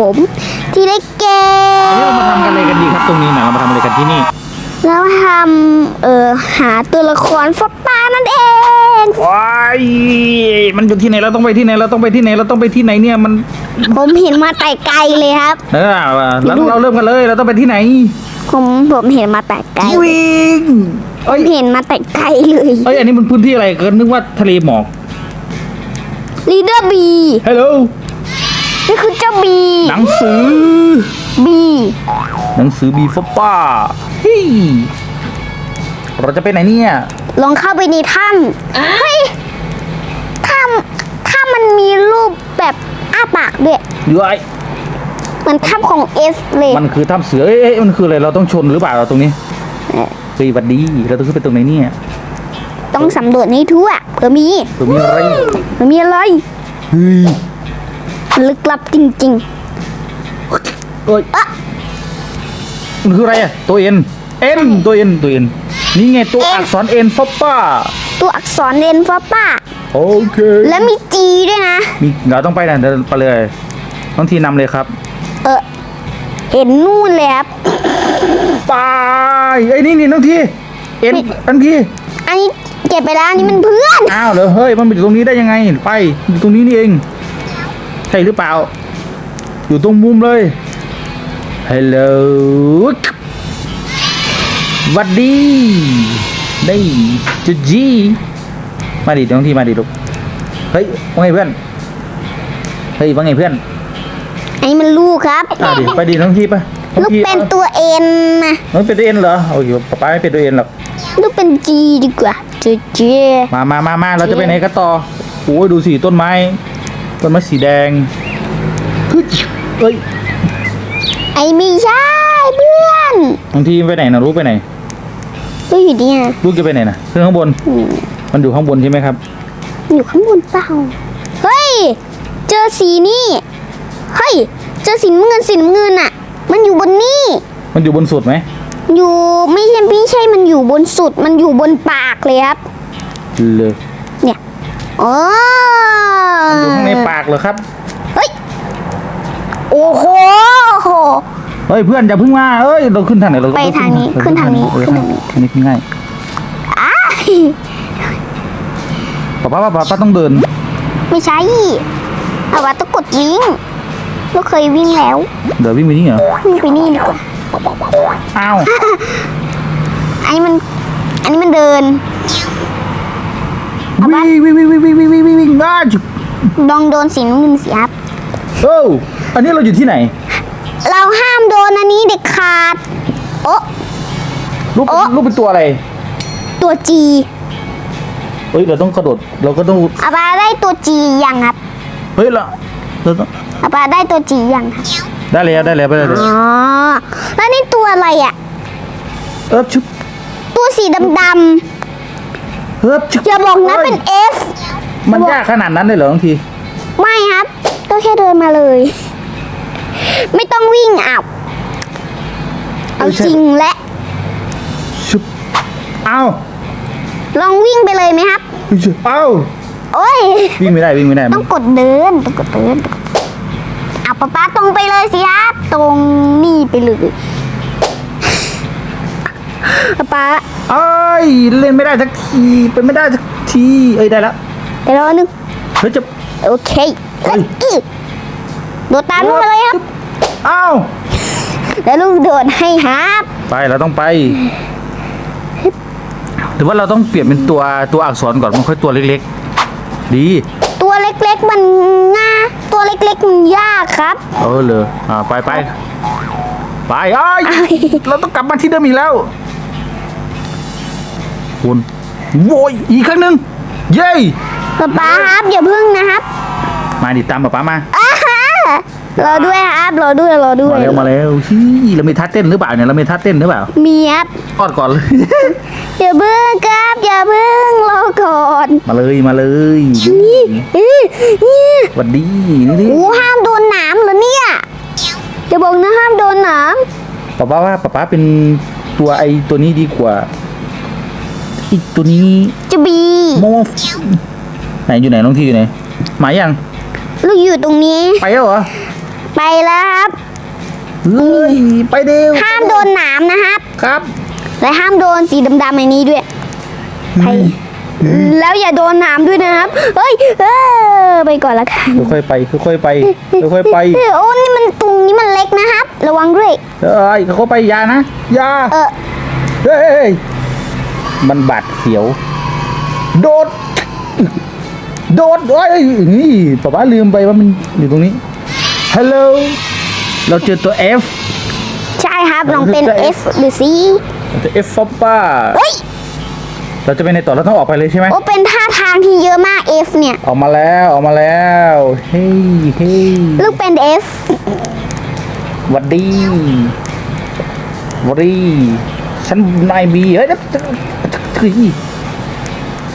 ผมที่ได้เกวันนี้เรามาทำกันอะไรกันดีครับตรงนี้นะเรามาทำอะไรกันที่นี่แล้วทำเอ่อหาตัวละครฟักป้านั่นเองว้ายมันอยู่ที่ไหนเราต้องไปที่ไหนเราต้องไปที่ไหนเราต้องไปที่ไหนเนี่ยมันผมเห็นมาแต่ไกลเลยครับ เออแล้วเราเริ่มกันเลยเราต้องไปที่ไหนผมผมเห็นมาแต่ไกลวิ่งผเอ้ยมเห็นมาแต่ไกลเลยเอ้ยอันนี้มันพื้นที่อะไรก็นึกว่าทะเลหมอกลีเดอร์บีฮัลโหล นี่คือเจ้าบีหนังสือ บีหนังสือบีฟป้าเฮ้ยเราจะไปไหนเนี่ย ลองเข้าไปในถ้ำเฮ้ยถ้ำถ้ำมันมีรูปแบบอ้าปากด้วยอยู่ไอเหมือนถ้ำของเอสเลยมันคือถ้ำเสือเอ้ยเอ้ยมันคืออะไรเราต้องชนหรือเปล่าตรงนี้เออเฮ้ยหวัดดีเราต้องขึ้นไปตรงไหนเนี่ยต้องสำรวจให้ทั่วเผื่อมีตรงนี้อะไรเผื่อมีอะไรเฮ้ย ลึกลับจริงเอ้ยๆอะมันคืออะไรอะตัวเอ็นเอ็นตัวเอ็นตัวเอ็นนี่ไงตัวอักษรเอ็นฟป้าตัวอักษรเรนฟ้าป้า โอเคแล้วมีจีด้วยนะ มีเราต้องไปนะเดินไปเลยต้องทีนำเลยครับเออ เห็นนู่นเลยครับ ไปไอ้ยนี่นี่น้องทีเอ็นอันทีอันนี้เก็บไปแล้วอันนี้มันเพื่อน อ้าวเหรอเฮ้ยมันไปอยู่ตรงนี้ได้ยังไง ไปอยู่ตรงนี้นี่เอง ใช่หรือเปล่า อยู่ตรงมุมเลยฮัลโหลหวัดดีได้จุจีมาดิน้องทีมาดิลูกเฮ้ยว่าไงเพื่อนเฮ้ยว่าไงเพื่อนอันนี้มันลูกครับอะดิไปดิน้องทีไปน้องลูกทีเป็นอาตัวเอ็นนะน้องเป็นตัวเอ็นเหรอโอ้ยป๊าป๊าไม่เป็นตัวเอ็นหรอกลูกเป็นจีดีกว่าจีจีมามามามาเราจะไปไหนกันต่อโอ้ยดูสิต้นไม้ ต้นไม้สีแดงเฮ้ยเอ้ยไอ้ไม่ใช่เพื่อนบางทีไปไหนนะรู้ไปไหนลูกอยู่เนี่ยลูกจะไปไหนนะขึ้นข้างบนอืมมันอยู่ข้างบนใช่ไหมครับ อยู่ข้างบนเปล่า เฮ้ย เจอสีนี่ เฮ้ย เจอสีน้ำเงินสีน้ำเงินอะมันอยู่บนนี่ มันอยู่บนสุดไหม อยู่ไม่ใช่ไม่ใช่ มันอยู่บนสุด มันอยู่บนปากเลยครับเลย เนี่ยอ๋อมันอยู่ข้างในปากเหรอครับ เฮ้ย โอ้โห เฮ้ยเพื่อนอย่าเพิ่งมาเอ้ยเราขึ้นทางไหนเราไปทางนี้ขึ้นทางนี้เออขึ้นทางนี้ทางนี้ขึ้นง่ายอ้ายป๊าป๊าป๊าป๊าป๊าต้องเดิน ไม่ใช่เอาว่าต้องกดวิ่งเราเคยวิ่งแล้ว เดี๋ยววิ่งไปนี่เหรอ วิ่งไปนี่ดีกว่าอ้าว อันนี้มัน อันนี้มันเดิน เอาบ้านวิ่งวิ่งวิ่งวิ่งวิ่งวิ่งวิ่งวิ่งอ้าจุ๊บลองโดนสีน้ำเงินสิครับ โอ้อันนี้เราอยู่ที่ไหน เราห้ามโดนอันนี้เด็ดขาด โอ้ลูกโอ๊ะลูกเป็นตัวอะไร ตัวจีเฮ้ย เราต้องกระโดด เราก็ต้อง อาบาได้ตัวจียังครับเฮ้ย เราเราต้องอาบาได้ตัวจียังครับได้แล้วได้แล้วไปเลยอ๋อแล้วนี่ตัวอะไรอะ เอิบชุบตัวสีดำ เอิบชุบๆอย่าบอกนะเป็น F มันยากขนาดนั้นเลยเหรอบางที ไม่ครับ ก็แค่เดินมาเลย ไม่ต้องวิ่งอ้าวเอาจริงและชุบเอ้าลองวิ่งไปเลยไหมครับชุบเอ้าโอ้ยวิ่งไม่ได้วิ่งไม่ได้ต้องกดเดินต้องกดเดินเอาป๊าป๊าตรงไปเลยสิครับตรงนี่ไปเลยป๊าป๊าเอ้ยเล่นไม่ได้สักทีเป็นไม่ได้สักทีเอ้ยได้แล้วเดี๋ยวรอหนึงเฮ้ยจะ โอเคเฮ้ยอีกโดดตามลูกมาเลยครับเอ้าแล้วลูกโดดให้ครับไปเราต้องไปหรือว่าเราต้องเปลี่ยนเป็นตัวตัวอักษรก่อนมันค่อยตัวเล็กๆ ดีตัวเล็กๆมันง่าตัวเล็กๆมันยากครับ เออเลยอ่าไปไปไปเอ้ยเอ้ยเราต้องกลับมาที่เดิมอีกแล้ว วนโวยอีกครั้งหนึ่งเย้ป๊าป๊าครับอย่าพึ่งนะครับมาดิตามป๊าป๊ามาอ้าฮะรอด้วยครับรอด้วยรอด้วมายแล้วมาแล้วฮี่เรามีท่าเต้นหรือเปล่าเนี่ยเรามีท่าเต้นหรือเปล่ามีครับทอดก่อนเลยอย่าพึ่งครับอย่าพึ่งรอก่อนมาเลยมาเลยนี่อื้อนี่สวัสดีนี่ดิโอ้ห้ามโดนหนามเหรอเนี่ยอย่าบอกนะห้ามโดนหนามป๊าป๊าว่าป๊าป๊าเป็นตัวไอตัวนี้ดีกว่า อีกตัวนี้จะบีโมฟไหนอยู่ไหนน้องที่อยู่ไหนหมายยังลูกอยู่ตรงนี้ ไปแล้วเหรอไปแล้วครับเฮ้ยไปเร็วห้ามโดนหนามนะครับ ครับและห้ามโดนสีดำๆในนี้ด้วยไปแล้วอย่าโดนหนามด้วยนะครับเฮ้ยเออไปก่อนละกันค่อยๆไปค่อยๆไปค่อยๆไปเออโอ้นี่มันตรงนี้มันเล็กนะครับ ระวังด้วยเอ้ยค่อยๆไปอยานะอยาเออเฮ้ย มันบาดเสียว โดด โดดโอ้ยนี่ป๊าป๊าลืมไปว่ามันอยู่ตรงนี้ฮัลโหลเราเจอตัว F ใช่ครับลองเป็นจะ F หรือ C เราเจอ F ฟอปป้าเฮ้ยเราจะไปในต่อเราต้องออกไปเลยใช่ไหมโอ้เป็นท่าทางที่เยอะมาก F เนี่ย ออกมาแล้วออกมาแล้วเฮ้ยเฮ้ยลูกเป็น F หวัดดีหวัดดีฉันนายบีเฮ้ย นั่นเฮ้ย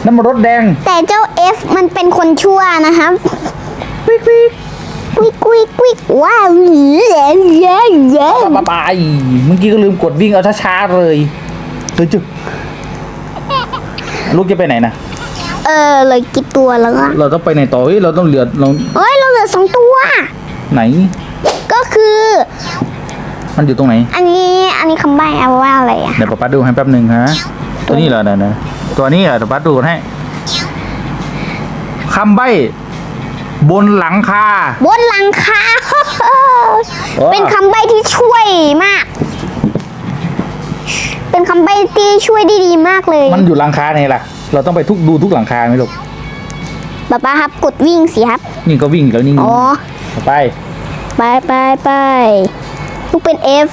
นั่นมันรถแดง แต่เจ้า F มันเป็นคนชั่วนะครับวิกวิกวิกวิกวิกว้าวเย้เย้เย้บายบายเมื่อกี้ก็ลืมกดวิ่งเอาช้าๆเลยเฮ้ยจุ๊บลูกจะไปไหนนะเออเลยกี่ตัวแล้วอะเราต้องไปไหนต่อเฮ้ยเราต้องเหลือเราเฮ้ยเราเหลือสองตัว ไหน ก็คือ มันอยู่ตรงไหน อันนี้อันนี้คำใบ้เอาว่าอะไรอะเดี๋ยวป๊าป๊าดูให้แป๊บหนึ่งฮะ ตัวนี้เหรอเดี๋ยวนะตัวนี้เหรอเดี๋ยวป๊าดูให้คำใบ้บนหลังคา บนหลังคาว้าเป็นคำใบ้ที่ช่วยมาก เป็นคำใบ้ที่ช่วยได้ดีมากเลย มันอยู่หลังคาไหนล่ะ เราต้องไปทุกดูทุกหลังคาไหมลูกป๊าป๊าครับกดวิ่งสิครับ นี่ก็วิ่งแล้วนี่อ๋อไป ไปไปไปลูกเป็น F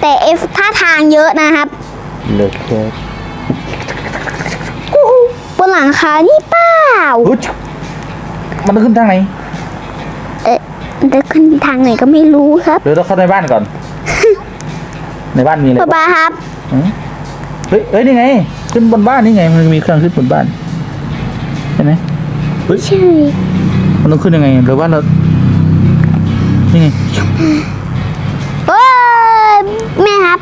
แต่ F ท่าทางเยอะนะครับเลิกเลิกอู้หูบ นหลังคานี่เปล่าอุ๊ยมันต้องขึ้นทางไหนเอ๊ะมันจะขึ้นทางไหนก็ไม่รู้ครับเดี๋ยวต้องเข้าในบ้านก่อน ในบ้านมีอะไรป๊าป๊าครับหือเฮ้ยเฮ้ยนี่ไง ขึ้นบนบ้านนี่ไง มันมีเครื่องขึ้นบนบ้านใช่ไหมเฮ้ยใช่มันต้องขึ้นยังไงหรือว่าเรานี่ไงเอ้ยแม่ครับ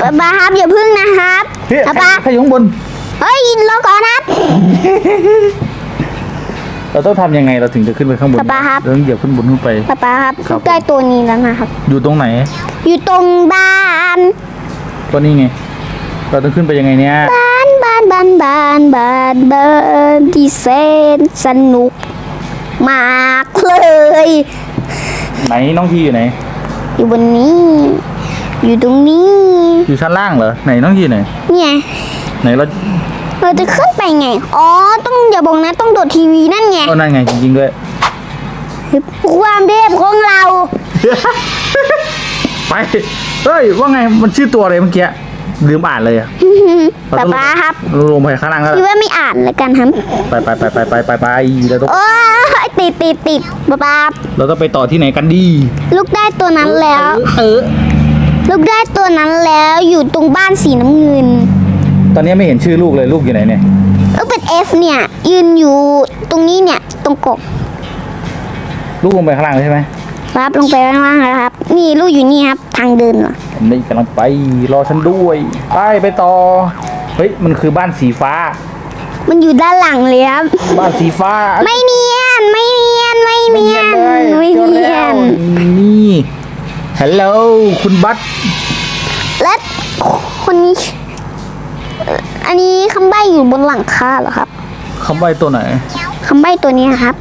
ป๊าป๊าครับอย่าพึ่งนะครับเฮ้ยป๊าป๊าใครอยู่ข้างบน เฮ้ยรอก่อนนะครับ เราต้องทำยังไงเราถึงจะขึ้นไปข้างบนป๊าป๊าครับ เราต้องเหยียบขึ้นบนขึ้นไป ป๊าป๊าครับครับ ได้ตัวนี้แล้วนะครับ อยู่ตรงไหน อยู่ตรงบ้านตัวนี้ไง เราต้องขึ้นไปยังไงเนี่ย บ้านบ้านบ้านบ้านบ้านบ้านที่แสนสนุก มากเลย ไหนน้องทีอยู่ไหน อยู่บนนี้ อยู่ตรงนี้ อยู่ชั้นล่างเหรอ ไหนน้องทีไหนเนี่ย ไหนเราเราจะขึ้นไปไง อ๋อ ต้องอย่าบอกนะ ต้องโดดทีวีนั่นไงเอานั่นไงจริงๆด้วย ความเทพของเรา ไป เฮ้ย ว่าไง มันชื่อตัวอะไรเมื่อกี้ ลืมอ่านเลยอะป๊าป๊าครับเราลงไปข้างล่างแล้วพี่ว่าไม่อ่านแล้วกันครับ ไปไปไปไปไปไปไปเราต้องโอ้ยติดติดติดป๊าป๊าเราต้องไปต่อที่ไหนกันดี ลูกได้ตัวนั้นแล้ว เออ ลูกได้ตัวนั้นแล้วอยู่ตรงบ้านสีน้ำเงิน ตอนนี้ไม่เห็นชื่อลูกเลยลูกอยู่ไหนเนี่ย ลูกเป็น F เนี่ย ยืนอยู่ตรงนี้เนี่ย ตรงกบลูกลงไปข้างล่างเลยใช่ไหมครับลงไปข้างล่างแล้วครับ นี่ลูกอยู่นี่ครับ ทางเดินเหรอผมนี่กำลังไปรอฉันด้วยไปไปต่อเฮ้ยมันคือบ้านสีฟ้า มันอยู่ด้านหลังเลยครับ บ้านสีฟ้าไม่เนียนไม่เนียนไม่เนียนไม่เจอเนียแล้วนนี่ฮัลโหลคุณบัตและคนนี้เอ่ออันนี้คำใบ้อยู่บนหลังคาเหรอครับคำใบ้ตัวไหนคำใบ้ตัวนี้ครับ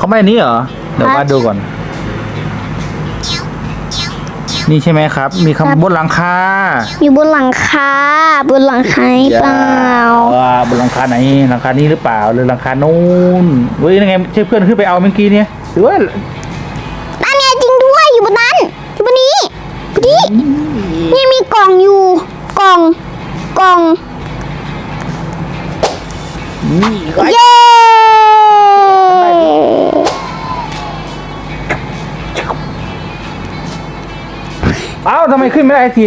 คำใบ้นี้เหรอ เดี๋ยวครับวัดดูก่อน นี่ใช่ไหมครับ มีครับคำบนหลังคาอยู่บนหลังคาบนหลังคาหรือเปล่าอ่าบนหลังคาไหนหลังคานี้หรือเปล่าหรือหลังคานู้นเฮ้ยยังไงใช่เพื่อนขึ้นไปเอาเมื่อกี้เนี่ยหรือว่านั่นไงจริงด้วยอยู่บนนั้นอยู่บนนี้บนนี้นี่มีกล่องอยู่กล่องกล่อง นี่ก็เย้เอ้าทำไมขึ้นไม่ได้ที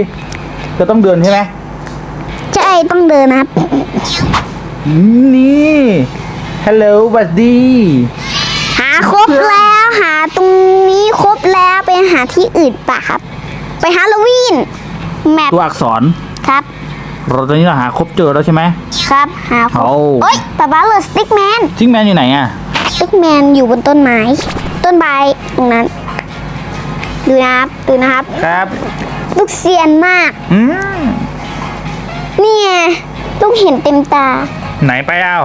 จะต้องเดินใช่ไหมใช่ต้องเดินนะครับ นี่ฮัลโหลบัสดีหาครบแล้วหาตรงนี้ครบแล้วไปหาที่อื่นปะครับ ไปฮาโลวีนแมปตัวอักษรครับ เราตอนนี้เราหาครบเจอแล้วใช่ไหม ครับหาครบเอาเอ้ยแต่บ้าเหลือสติ๊กแมนทิ้งแมนอยู่ไหนอะ สติ๊กแมนอยู่บนต้นไม้ ต้นใบตรงนั้น ดูนะครับ ดูนะครับ ครับลูกเซียนมาก อืมนี่ไงลูกเห็นเต็มตา ไหนไปเอา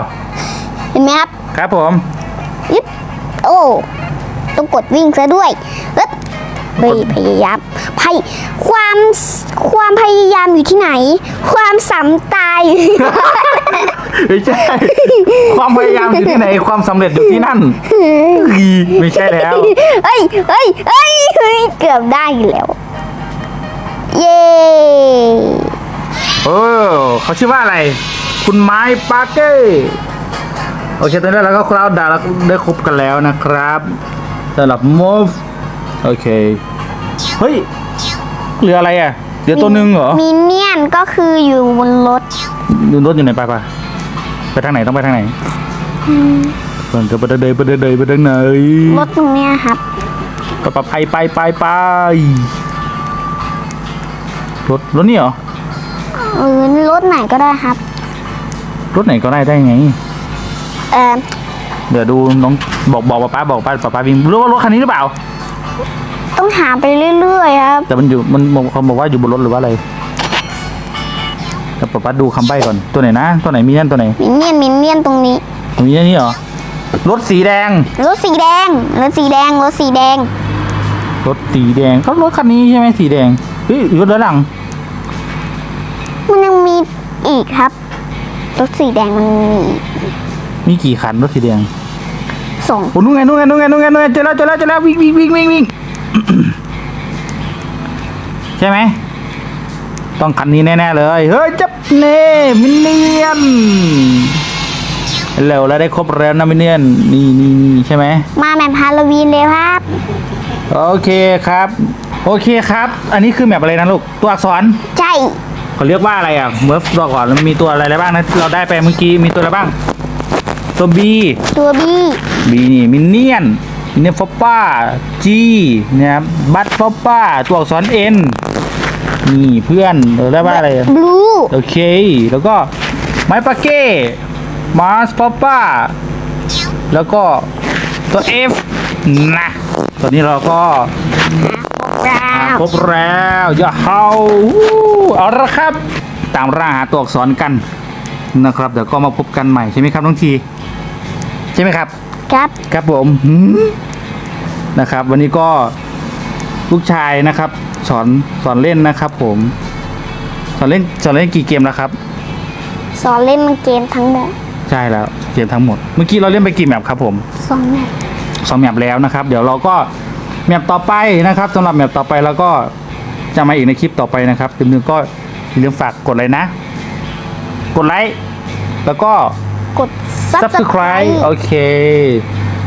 เห็นไหมครับ ครับผมยึดโอ้ ต้องกดวิ่งซะด้วยเอ๊บเฮ้ยพยายามพย ความความพยายามอยู่ที่ไหน ความสำตายอยู่ที่ไม่ใช่ ความพยายามอยู่ที่ไหน ความสำเร็จอยู่ที่นั่นอีไม่ใช่แล้วเฮ้ยเฮ้ยเฮ้ยเฮ้ยเกือบได้อยู่แล้ว เย้เออเขาชื่อว่าอะไร คุณไม้ปาเก้โอเคตอนนี้เราก็คราวดาเราได้ครบกันแล้วนะครับสำหรับ move โอเค เฮ้ย เหลืออะไรอะเหลือตัวหนึ่งเหรอมินเนี่ยนก็คืออยู่บนรถดูรถอยู่ไหนไปปะไปทางไหนต้องไปทางไหนเปิดไปเดินไปเดินไปทางไหนรถตรงเนี้ยครับไปไปไปไปไปไปรถรถนี่เหรอเออรถไหนก็ได้ครับ รถไหนก็ได้ได้ไง เออเดี๋ยวดูน้องบอกบอกป้าบอกป้าป้าป้าวิ่งรู้ว่ารถคันนี้หรือเปล่า ต้องหาไปเรื่อยๆครับ แต่มันอยู่มันมันเขาบอกว่าอยู่บนรถหรือว่าอะไรแต่ป้าป้าดูคำใบ้ก่อนตัวไหนนะ ตัวไหนมีนั่นตัวไหนมินเนี่ยนมินเนี่ยนตรงนี้มีอันนี้เหรอรถสีแดง รถสีแดงรถสีแดงรถสีแดง รถสีแดงก็รถคันนี้ใช่ไหมสีแดงเฮ้ยรถด้านหลัง มันยังมีอีกครับ รถสีแดงมันมีอีกมีกี่คันรถสีแดงสอง โอ้นู่นไงนู่นไงนู่นไงนู่นไงนู่นไงเจอแล้วเจอแล้วเจอแล้ววิ่งวิ่งวิ่งวิ่งวิ่ง ใช่ไหม ต้องคันนี้แน่ ๆ เลย เฮ้ย จับเน่มินเนียนเร็วแล้วได้ครบแล้วนะมินเนียน นี่นี่นี่ใช่ไหม มาแบบฮาโลวีนเลยครับ โอเคครับ โอเคครับ อันนี้คือแมปอะไรนะลูก ตัวอักษร ใช่เขาเรียกว่าอะไรอะ เมื่อตัวก่อนมันมีตัวอะไรบ้างนะที่เราได้ไปเมื่อกี้มีตัวอะไรบ้าง ตัวบี ตัวบี้บีนี่มินเนียนมิน เนียนฟอปป้าจีนะครับบัตฟอปป้าตัวอักษรเอ็นนี่เพื่อนเออได้ว่าอะไรอะบลูโอเค แล้วก็ไม้ปาเก้มาสฟอปป้าแล้วก็ตัว F นะตอนนี้เราก็ว้าหาวครบแล้วอย่าเฮาวู้เอาละครับ ตามร่าหาตัวอักษรกันนะครับ เดี๋ยวก็มาพบกันใหม่ใช่ไหมครับน้องที ใช่ไหมครับ ครับครับผมหืมนะครับ วันนี้ก็ลูกชายนะครับ สอนสอนเล่นนะครับ ผม สอนเล่นสอนเล่นกี่เกมแล้วครับ สอนเล่นมันเกมทั้งหมดใช่แล้วเกมทั้งหมด เมื่อกี้เราเล่นไปกี่แมปครับผมสองแบบสองแมปแล้วนะครับ เดี๋ยวเราก็แมปต่อไปนะครับสำหรับแมปต่อไปเราก็จะมาอีกในคลิปต่อไปนะครับอย่าลืมก็อย่าลืมฝากกดไลค์นะ กดไลค์แล้วก็กด subscribe โอเค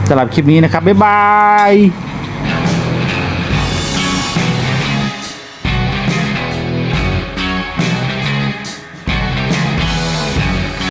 สำหรับคลิปนี้นะครับ บ๊ายบาย